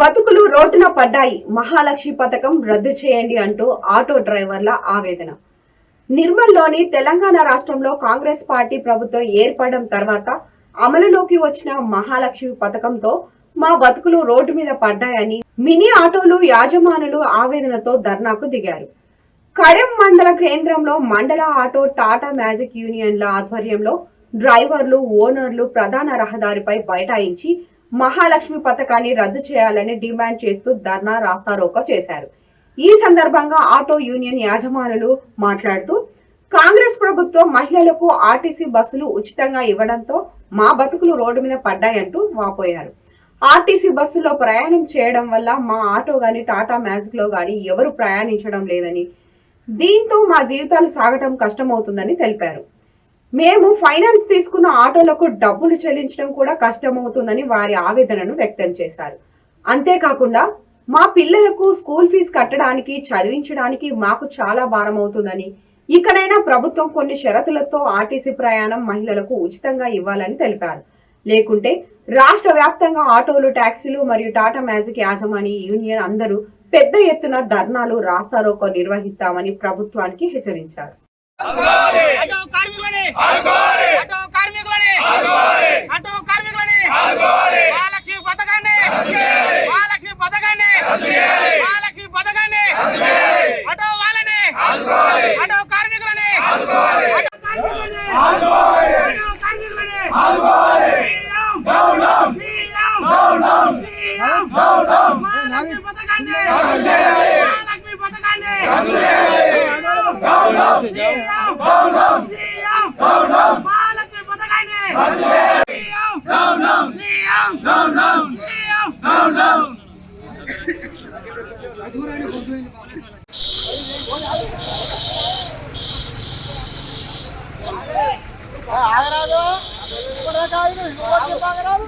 బతుకులు రోడ్డున పడ్డాయి. మహాలక్ష్మి పథకం రద్దు చేయండి అంటూ ఆటో డ్రైవర్ల ఆవేదన. నిర్మల్లోని తెలంగాణ రాష్ట్రంలో కాంగ్రెస్ పార్టీ ప్రభుత్వం ఏర్పడడం తర్వాత అమలులోకి వచ్చిన మహాలక్ష్మి పథకంతో మా బతుకులు రోడ్డు మీద పడ్డాయని మినీ ఆటోలు యాజమానులు ఆవేదనతో ధర్నాకు దిగారు. కడెం మండల కేంద్రంలో మండల ఆటో టాటా మ్యాజిక్ యూనియన్ల ఆధ్వర్యంలో డ్రైవర్లు ఓనర్లు ప్రధాన రహదారిపై బైఠాయించి మహాలక్ష్మి పథకాన్ని రద్దు చేయాలని డిమాండ్ చేస్తూ ధర్నా రాస్తారోకో చేశారు. ఈ సందర్భంగా ఆటో యూనియన్ యాజమానులు మాట్లాడుతూ కాంగ్రెస్ ప్రభుత్వం మహిళలకు ఆర్టీసీ బస్సులు ఉచితంగా ఇవ్వడంతో మా బతుకులు రోడ్డు మీద పడ్డాయంటూ వాపోయారు. ఆర్టీసీ బస్సులో ప్రయాణం చేయడం వల్ల మా ఆటో గాని టాటా మ్యాజిక్లో గాని ఎవరు ప్రయాణించడం లేదని దీంతో మా జీవితాలు సాగటం కష్టమవుతుందని తెలిపారు. మేము ఫైనాన్స్ తీసుకున్న ఆటోలకు డబ్బులు చెల్లించడం కూడా కష్టమవుతుందని వారి ఆవేదనను వ్యక్తం చేశారు. అంతేకాకుండా మా పిల్లలకు స్కూల్ ఫీజు కట్టడానికి చదివించడానికి మాకు చాలా భారం అవుతుందని ఇకనైనా ప్రభుత్వం కొన్ని షరతులతో ఆర్టీసీ ప్రయాణం మహిళలకు ఉచితంగా ఇవ్వాలని తెలిపారు. లేకుంటే రాష్ట్ర వ్యాప్తంగా ఆటోలు ట్యాక్సీలు మరియు టాటా మ్యాజిక్ యాజమాని యూనియన్ అందరూ పెద్ద ఎత్తున ధర్నాలు రాస్తారోకో నిర్వహిస్తామని ప్రభుత్వానికి హెచ్చరించారు. ఆటో కార్మికులని! ఆటో కార్మికులని! ఆటో కార్మికులని! మహాలక్ష్మి పథకాన్ని! మహాలక్ష్మి పథకాన్ని! మహాలక్ష్మి పథకాన్ని! ఆటో వాళ్ళని! ఆటో కార్మికులని! ఆటో కార్మికులని! ఆటో కార్మికులని! పథకాన్ని! మహాలక్ష్మి పథకాన్ని! ఆగరాదు ఇప్పుడు ఆగరాదు ఇంకోటి చెప్పు ఆగరాదు